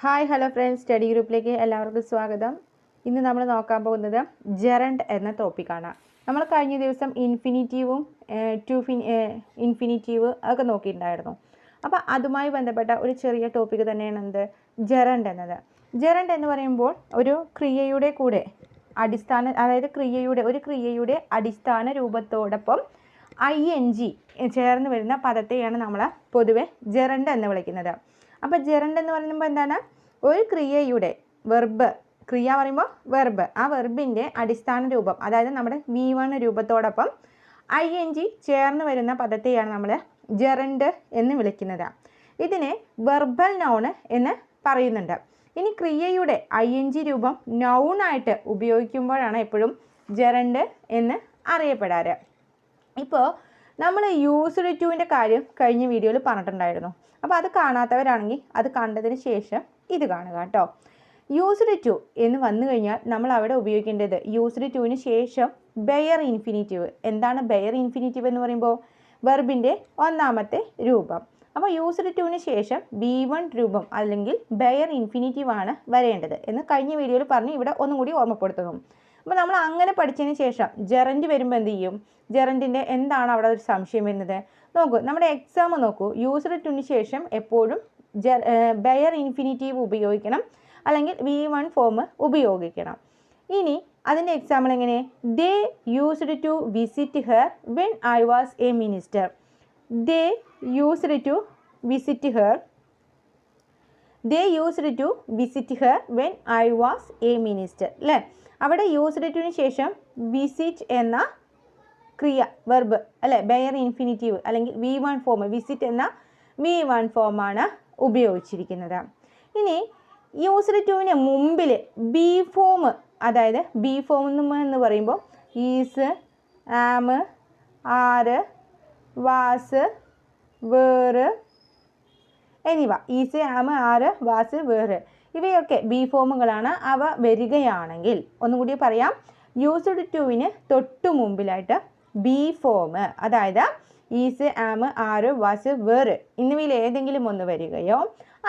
Hi hello friends. Study ഗ്രൂപ്പിലേക്ക് എല്ലാവർക്കും സ്വാഗതം. ഇന്ന് നമ്മൾ നോക്കാൻ പോകുന്നത് ജെറണ്ട് എന്ന ടോപ്പിക്കാണ് നമ്മൾ കഴിഞ്ഞ ദിവസം ഇൻഫിനിറ്റീവും ടു ഫിൻ ഇൻഫിനിറ്റീവ് ഒക്കെ നോക്കിയിട്ടുണ്ടായിരുന്നു. അപ്പോൾ അതുമായി ബന്ധപ്പെട്ട ഒരു ചെറിയ ടോപ്പിക്ക് തന്നെയാണ് എന്ത്? ജെറണ്ട് എന്നത്. ജെറണ്ട് എന്ന് പറയുമ്പോൾ ഒരു ക്രിയയുടെ കൂടെ അടിസ്ഥാന അതായത് ക്രിയയുടെ ഒരു ക്രിയയുടെ അടിസ്ഥാന രൂപത്തോടൊപ്പം ഐ എൻ ജി ചേർന്ന് വരുന്ന പദത്തെയാണ് നമ്മൾ പൊതുവെ ജെറണ്ട് എന്ന് വിളിക്കുന്നത്. അപ്പോൾ ജെറണ്ട് എന്ന് പറയുമ്പോൾ എന്താണ്? ഒരു ക്രിയയുടെ വെർബ് ക്രിയ പറയുമ്പോൾ വെർബ് ആ വെർബിന്റെ അടിസ്ഥാന രൂപം അതായത് നമ്മുടെ വി വൺ രൂപത്തോടൊപ്പം ഐ എൻ ജി ചേർന്ന് വരുന്ന പദത്തെയാണ് നമ്മൾ ജെറണ്ട് എന്ന് വിളിക്കുന്നത്. ഇതിനെ വെർബൽ നൗണ് എന്ന് പറയുന്നുണ്ട്. ഇനി ക്രിയയുടെ ഐ എൻ ജി രൂപം നൗണായിട്ട് ഉപയോഗിക്കുമ്പോഴാണ് എപ്പോഴും ജെറണ്ട് എന്ന് അറിയപ്പെടാറ്. ഇപ്പോൾ നമ്മൾ യൂസ്ഡ് ടുവിന്റെ കാര്യം കഴിഞ്ഞ വീഡിയോയിൽ പറഞ്ഞിട്ടുണ്ടായിരുന്നു. അപ്പോൾ അത് കാണാത്തവരാണെങ്കിൽ അത് കണ്ടതിന് ശേഷം ഇത് കാണുക കേട്ടോ യൂസ്ഡ് ടു എന്ന് വന്നു കഴിഞ്ഞാൽ നമ്മൾ അവിടെ ഉപയോഗിക്കേണ്ടത് യൂസ്ഡ് ടുവിന് ശേഷം ബെയർ ഇൻഫിനിറ്റീവ് എന്താണ് ബെയർ ഇൻഫിനിറ്റീവ് എന്ന് പറയുമ്പോൾ വെർബിന്റെ ഒന്നാമത്തെ രൂപം. അപ്പോൾ യൂസ്ഡ് ടുവിന് ശേഷം ബി വൺ രൂപം അല്ലെങ്കിൽ ബെയർ ഇൻഫിനിറ്റീവ് ആണ് വരേണ്ടത് എന്ന് കഴിഞ്ഞ വീഡിയോയിൽ പറഞ്ഞ് ഇവിടെ ഒന്നും കൂടി ഓർമ്മപ്പെടുത്തുന്നു. അപ്പോൾ നമ്മൾ അങ്ങനെ പഠിച്ചതിന് ശേഷം ജെറന്റ് വരുമ്പോൾ എന്ത് ചെയ്യും? ജെറന്റിന്റെ എന്താണ് അവിടെ ഒരു സംശയം വരുന്നത്? നോക്കൂ നമ്മുടെ എക്സാം നോക്കൂ. യൂസർ ടുന് ശേഷം എപ്പോഴും ബെയർ ഇൻഫിനിറ്റീവ് ഉപയോഗിക്കണം. അല്ലെങ്കിൽ വി വൺ ഫോം ഉപയോഗിക്കണം. ഇനി അതിന്റെ എക്സാമ്പിൾ എങ്ങനെ they used to visit her when I was a minister they used to visit her they used to visit her when I was a minister അല്ലേ അവിടെ used ടുവിന് ശേഷം വിസിറ്റ് എന്ന ക്രിയ വെർബ് അല്ലെ ബെയർ ഇൻഫിനിറ്റീവ് അല്ലെങ്കിൽ V one form visit എന്ന V one ഫോമാണ് ഉപയോഗിച്ചിരിക്കുന്നത്. ഇനി യൂസ്ഡ് ടുവിന് മുമ്പിൽ ബി ഫോം അതായത് ബി ഫോം എന്ന് പറയുമ്പോൾ ഈസ് ആം ആറ് വാസ് വേറ് എന്നിവ. ഈസ് ആം ആറ് വാസ് വേറ് ഇവയൊക്കെ ബി ഫോമുകളാണ്. അവ വരികയാണെങ്കിൽ ഒന്നുകൂടി പറയാം. യൂസ്ഡ് ടുവിന് തൊട്ടു മുമ്പിലായിട്ട് ബി ഫോം അതായത് is am are was were എന്നിവയിൽ ഏതെങ്കിലും ഒന്ന് വരികയോ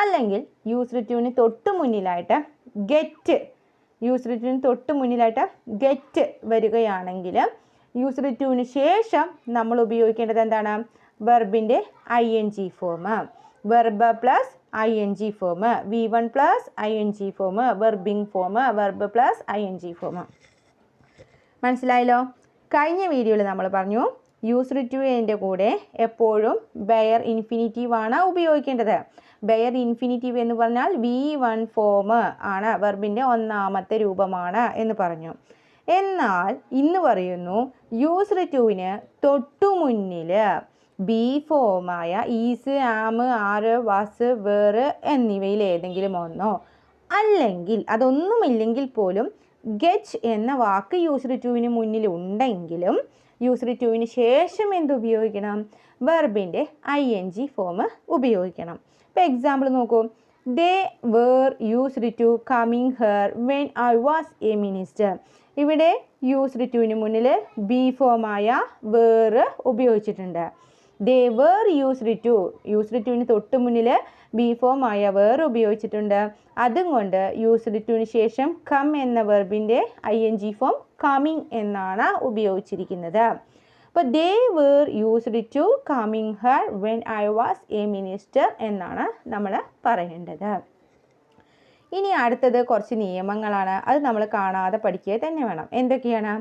അല്ലെങ്കിൽ യൂസ്ഡ് ടുവിന് തൊട്ട് മുന്നിലായിട്ട് ഗെറ്റ് യൂസ്ഡ് ടുവിന് തൊട്ട് മുന്നിലായിട്ട് ഗെറ്റ് വരികയാണെങ്കിൽ യൂസ്ഡ് ടുവിന് ശേഷം നമ്മൾ ഉപയോഗിക്കേണ്ടത് എന്താണ്? വെർബിന്റെ I N G form verb plus I N G form V one plus I N G form verbing form verb plus I N G form മനസ്സിലായല്ലോ? കഴിഞ്ഞ വീഡിയോയിൽ നമ്മൾ പറഞ്ഞു യൂസ്ഡ് ടു കൂടെ എപ്പോഴും ബെയർ ഇൻഫിനിറ്റീവ് ആണ് ഉപയോഗിക്കേണ്ടത്. ബെയർ ഇൻഫിനിറ്റീവ് എന്ന് പറഞ്ഞാൽ വി വൺ ഫോം ആണ് വെർബിന്റെ ഒന്നാമത്തെ രൂപമാണ് എന്ന് പറഞ്ഞു. എന്നാൽ ഇന്ന് പറയുന്നു യൂസ്ഡ് ടുവിന് തൊട്ടു മുന്നിൽ ബി ഫോമായ ഈസ് ആം ആറ് വാസ് വേറ് എന്നിവയിൽ ഏതെങ്കിലും ഒന്നോ? അല്ലെങ്കിൽ അതൊന്നുമില്ലെങ്കിൽ പോലും ഗെച്ച് എന്ന വാക്ക് യൂസ്ഡ് ടുവിന് മുന്നിൽ ഉണ്ടെങ്കിലും യൂസ്ഡ് ടുവിന് ശേഷം എന്ത് ഉപയോഗിക്കണം? വെർബിന്റെ ഐ എൻ ജി ഫോം ഉപയോഗിക്കണം. ഇപ്പോൾ എക്സാമ്പിൾ നോക്കൂ. They were used to coming her when I was a minister. ഇവിടെ യൂസ്ഡ് ടുവിന് മുന്നിൽ ബി ഫോമായ വേറ് ഉപയോഗിച്ചിട്ടുണ്ട്. They were used to used ടുവിന് തൊട്ട് മുന്നിൽ ബി ഫോം ആയ വേർ ഉപയോഗിച്ചിട്ടുണ്ട്. അതും കൊണ്ട് യൂസ്ഡ് ടുവിന് ശേഷം കം എന്ന വെർബിന്റെ I N G form coming എന്നാണ് ഉപയോഗിച്ചിരിക്കുന്നത്. അപ്പോൾ they were used to coming her when I was a minister എന്നാണ് നമ്മൾ പറയേണ്ടത്. ഇനി അടുത്തത് കുറച്ച് നിയമങ്ങളാണ്. അത് നമ്മൾ കാണാതെ പഠിക്കുക തന്നെ വേണം. എന്തൊക്കെയാണ്?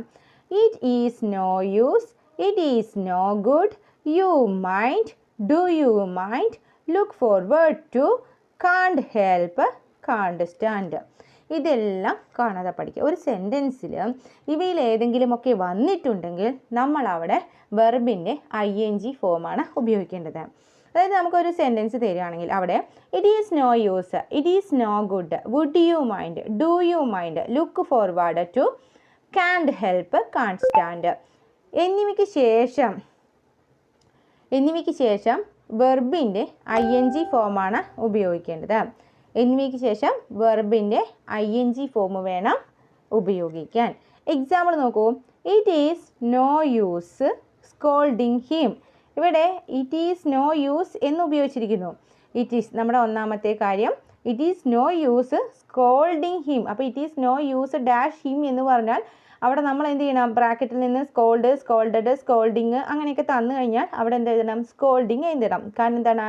It is no use it is no good you mind do you mind look forward to can't help can't stand ഇതെല്ലാം കാണാതെ പഠിക്കുക. ഒരു സെന്റൻസിൽ ഇവയിൽ ഏതെങ്കിലുമൊക്കെ വന്നിട്ടുണ്ടെങ്കിൽ നമ്മൾ അവിടെ വെർബിന്റെ ഐ എൻ ജി ഫോമാണ് ഉപയോഗിക്കേണ്ടത്. അതായത് നമുക്കൊരു സെന്റൻസ് തരികയാണെങ്കിൽ അവിടെ it is no use it is no good would you mind do you mind look forward to can't help can't stand എന്നിവയ്ക്ക് ശേഷം എന്നിവയ്ക്ക് ശേഷം വെർബിന്റെ ഐ എൻ ജി ഫോമാണ് ഉപയോഗിക്കേണ്ടത്. എന്നിവയ്ക്ക് ശേഷം വെർബിന്റെ ഐ എൻ ജി ഫോം വേണം ഉപയോഗിക്കാൻ. എക്സാമ്പിൾ നോക്കൂ. It is no use scolding him ഇവിടെ ഇറ്റ് ഈസ് നോ യൂസ് എന്ന് ഉപയോഗിച്ചിരിക്കുന്നു. ഇറ്റ് ഈസ് നമ്മുടെ ഒന്നാമത്തെ കാര്യം. It is no use scolding him അപ്പോൾ it is no use dash him എന്ന് പറഞ്ഞാൽ അവിടെ നമ്മൾ എന്ത് ചെയ്യണം? ബ്രാക്കറ്റിൽ നിന്ന് സ്കോൾഡ് സ്കോൾഡഡ് സ്കോൾഡിങ് അങ്ങനെയൊക്കെ തന്നു കഴിഞ്ഞാൽ അവിടെ എന്ത് എഴുതണം? സ്കോൾഡിങ് എന്തിടണം കാരണം എന്താണ്?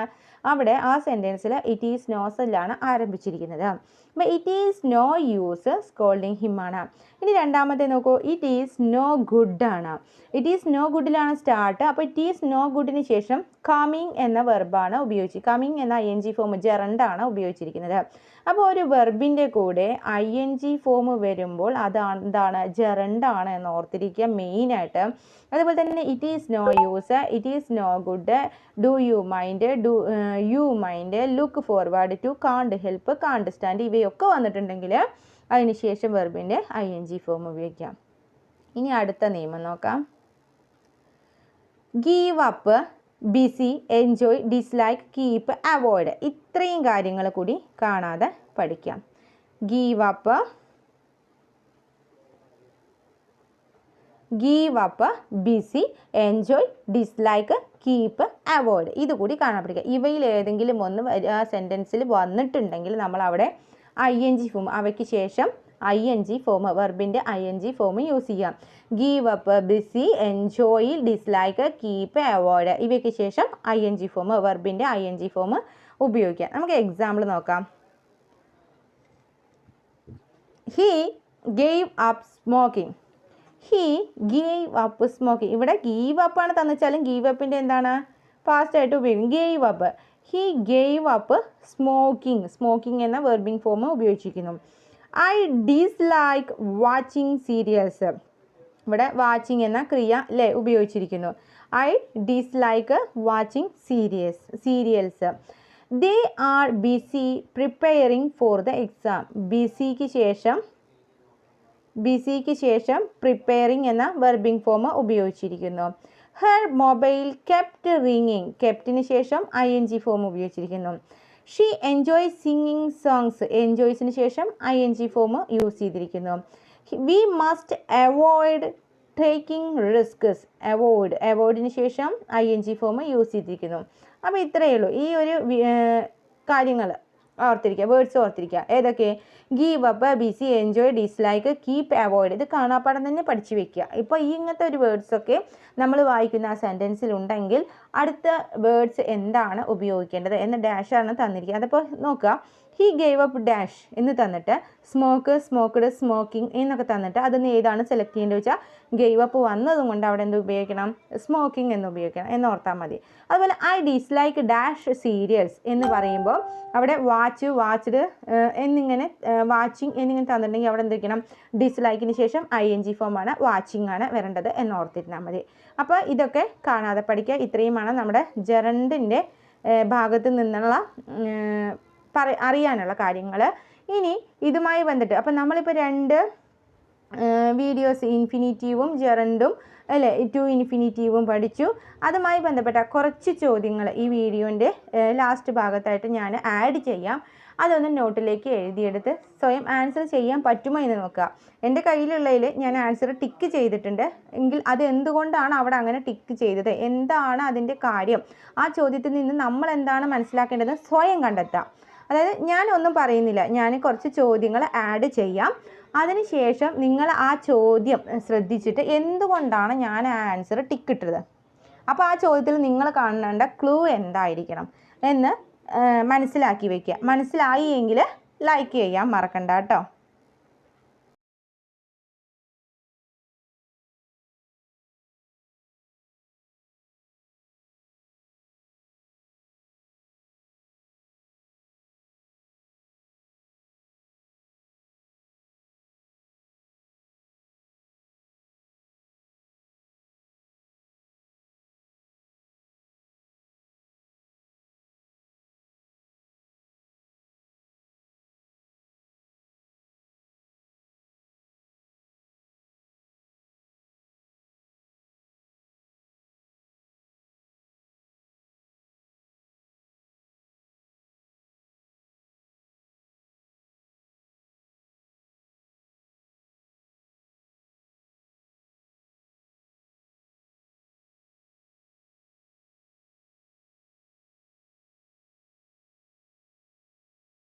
അവിടെ ആ സെന്റൻസിൽ ഇറ്റ് ഈസ് നോസലാണ് ആരംഭിച്ചിരിക്കുന്നത്. അപ്പോൾ it is no use scolding ഹിമാണ് ഇനി രണ്ടാമത്തെ നോക്കൂ. ഇറ്റ് ഈസ് നോ ഗുഡ് ആണ്. ഇറ്റ് ഈസ് നോ ഗുഡിലാണ് സ്റ്റാർട്ട് അപ്പോൾ ഇറ്റ് ഈസ് നോ ഗുഡിന് ശേഷം കമ്മിങ് എന്ന വെർബാണ് ഉപയോഗിച്ച് കമ്മിങ് എന്ന എൻ ജി ഫോം ജെറണ്ടാണ് ഉപയോഗിച്ചിരിക്കുന്നത്. അപ്പോൾ ഒരു വെർബിന്റെ കൂടെ ഐ എൻ ജി ഫോം വരുമ്പോൾ അതാണ് എന്താണ്? ജെറണ്ടാണ് എന്ന് ഓർത്തിരിക്കുക മെയിനായിട്ട് അതുപോലെ തന്നെ it is no use it is no good do you mind do you mind look forward to can't help can't stand ഇവയൊക്കെ വന്നിട്ടുണ്ടെങ്കിൽ അതിന് ശേഷം വെർബിന്റെ ഐ എൻ ജി ഫോം ഉപയോഗിക്കാം. ഇനി അടുത്ത നിയമം നോക്കാം. Give up busy enjoy dislike keep avoid ഇത്രയും കാര്യങ്ങൾ കൂടി കാണാതെ പഠിക്കാം. Give up give up busy enjoy dislike keep avoid ഇത് കൂടി കാണാൻ പഠിക്കുക ഇവയിൽ ഏതെങ്കിലും ഒന്ന് സെന്റൻസിൽ വന്നിട്ടുണ്ടെങ്കിൽ നമ്മൾ അവിടെ ഐ എൻ ജി ഫോം അവയ്ക്ക് ശേഷം I N G form വെർബിന്റെ I N G form use ചെയ്യാം. Give up busy enjoy dislike keep avoid ഇവയ്ക്ക് ശേഷം ഐ എൻ ജി ഫോം വെർബിന്റെ ഐ എൻ ജി ഫോം ഉപയോഗിക്കാം. നമുക്ക് എക്സാമ്പിൾ നോക്കാം. He gave up smoking he give up smoking ഇവിടെ give up ആണ് തന്നിച്ചാലും ഗീവ് അപ്പിന്റെ എന്താണ്? ഫാസ്റ്റ് ആയിട്ട് ഉപയോഗിക്കും. Gave up he gave up smoking smoking എന്ന വെർബിംഗ് ഫോം ഉപയോഗിച്ചിരിക്കുന്നു. ഐ ഡിസ്ലൈക്ക് വാച്ചിങ് സീരിയൽസ് ഇവിടെ വാച്ചിങ് എന്ന ക്രിയ അല്ലേ ഉപയോഗിച്ചിരിക്കുന്നു. I dislike watching serious serials they are busy preparing for the exam ബിസിക്ക് ശേഷം ബിസിക്ക് ശേഷം പ്രിപ്പയറിംഗ് എന്ന വെർബിംഗ് ഫോം ഉപയോഗിച്ചിരിക്കുന്നു. ഹെർ മൊബൈൽ കെപ്റ്റ് റിങ്ങിങ് കെപ്റ്റിന് ശേഷം ഐ എൻ ജി ഫോം ഉപയോഗിച്ചിരിക്കുന്നു. ഷീ എൻജോയ് സിംഗിങ് സോങ്സ് എൻജോയ്സിന് ശേഷം I N G form use ചെയ്തിരിക്കുന്നു. We must avoid taking risks avoid അവോയ്ഡിന് ശേഷം I N G form use ചെയ്തിരിക്കുന്നു. അപ്പോൾ ഇത്രയേ ഉള്ളൂ. ഈ ഒരു കാര്യങ്ങൾ ഓർത്തിരിക്കുക വേർഡ്സ് ഓർത്തിരിക്കുക. ഏതൊക്കെ? Give up busy enjoy dislike keep avoid ഇത് കാണാപ്പാടം തന്നെ പഠിച്ചു വെക്കുക. ഇപ്പോൾ ഈ ഇങ്ങനത്തെ ഒരു വേർഡ്സൊക്കെ നമ്മൾ വായിക്കുന്ന ആ സെന്റൻസിൽ ഉണ്ടെങ്കിൽ അടുത്ത വേർഡ്സ് എന്താണ് ഉപയോഗിക്കേണ്ടത് എന്ന ഡാഷാണ് തന്നിരിക്കുക അതിപ്പോൾ നോക്കുക. ഹി ഗേവ് അപ്പ് ഡാഷ് എന്ന് തന്നിട്ട് സ്മോക്ക് സ്മോക്ക്ഡ് സ്മോക്കിംഗ് എന്നൊക്കെ തന്നിട്ട് അതിന് ഏതാണ് സെലക്ട് ചെയ്യേണ്ടത് വെച്ചാൽ ഗേവ് അപ്പ് വന്നതും കൊണ്ട് അവിടെ എന്ത് ഉപയോഗിക്കണം? സ്മോക്കിംഗ് എന്ന് ഉപയോഗിക്കണം എന്ന് ഓർത്താൽ മതി. അതുപോലെ ഐ ഡിസ്ലൈക്ക് ഡാഷ് സീരിയൽസ് എന്ന് പറയുമ്പോൾ അവിടെ വാച്ച് വാച്ച്ഡ് എന്നിങ്ങനെ വാച്ചിങ് എന്നിങ്ങനെ തന്നിട്ടുണ്ടെങ്കിൽ അവിടെ എന്തിരിക്കണം ഡിസ്ലൈക്കിന് ശേഷം ഐ എൻ ജി ഫോമാണ് വാച്ചിങ് ആണ് വരേണ്ടത് എന്ന് ഓർത്തിരുന്നാൽ മതി. അപ്പോൾ ഇതൊക്കെ കാണാതെ പഠിക്കുക. ഇത്രയുമാണ് നമ്മുടെ ജെറണ്ടിന്റെ ഭാഗത്ത് നിന്നുള്ള പറ അറിയാനുള്ള കാര്യങ്ങൾ ഇനി ഇതുമായി ബന്ധപ്പെട്ട് അപ്പം നമ്മളിപ്പോൾ രണ്ട് വീഡിയോസ് ഇൻഫിനിറ്റീവും ജെറണ്ടും അല്ലേ ടു ഇൻഫിനിറ്റീവും പഠിച്ചു. അതുമായി ബന്ധപ്പെട്ട കുറച്ച് ചോദ്യങ്ങൾ ഈ വീഡിയോന്റെ ലാസ്റ്റ് ഭാഗത്തായിട്ട് ഞാൻ ആഡ് ചെയ്യാം. അതൊന്ന് നോട്ടിലേക്ക് എഴുതിയെടുത്ത് സ്വയം ആൻസർ ചെയ്യാൻ പറ്റുമോ എന്ന് നോക്കുക. എന്റെ കയ്യിലുള്ളതിൽ ഞാൻ ആൻസർ ടിക്ക് ചെയ്തിട്ടുണ്ട്. എങ്കിൽ അത് എന്തുകൊണ്ടാണ് അവിടെ അങ്ങനെ ടിക്ക് ചെയ്തത്? എന്താണ് അതിന്റെ കാര്യം? ആ ചോദ്യത്തിൽ നിന്ന് നമ്മൾ എന്താണ് മനസ്സിലാക്കേണ്ടത് സ്വയം കണ്ടെത്താം. അതായത് ഞാനൊന്നും പറയുന്നില്ല. ഞാൻ കുറച്ച് ചോദ്യങ്ങൾ ആഡ് ചെയ്യാം. അതിനുശേഷം നിങ്ങൾ ആ ചോദ്യം ശ്രദ്ധിച്ചിട്ട് എന്തുകൊണ്ടാണ് ഞാൻ ആ ആൻസർ ടിക്കിട്ടത് അപ്പോൾ ആ ചോദ്യത്തിൽ നിങ്ങൾ കാണേണ്ട ക്ലൂ എന്തായിരിക്കണം എന്ന് മനസ്സിലാക്കി വയ്ക്കുക മനസ്സിലായി എങ്കിൽ ലൈക്ക് ചെയ്യാൻ മറക്കണ്ട കേട്ടോ.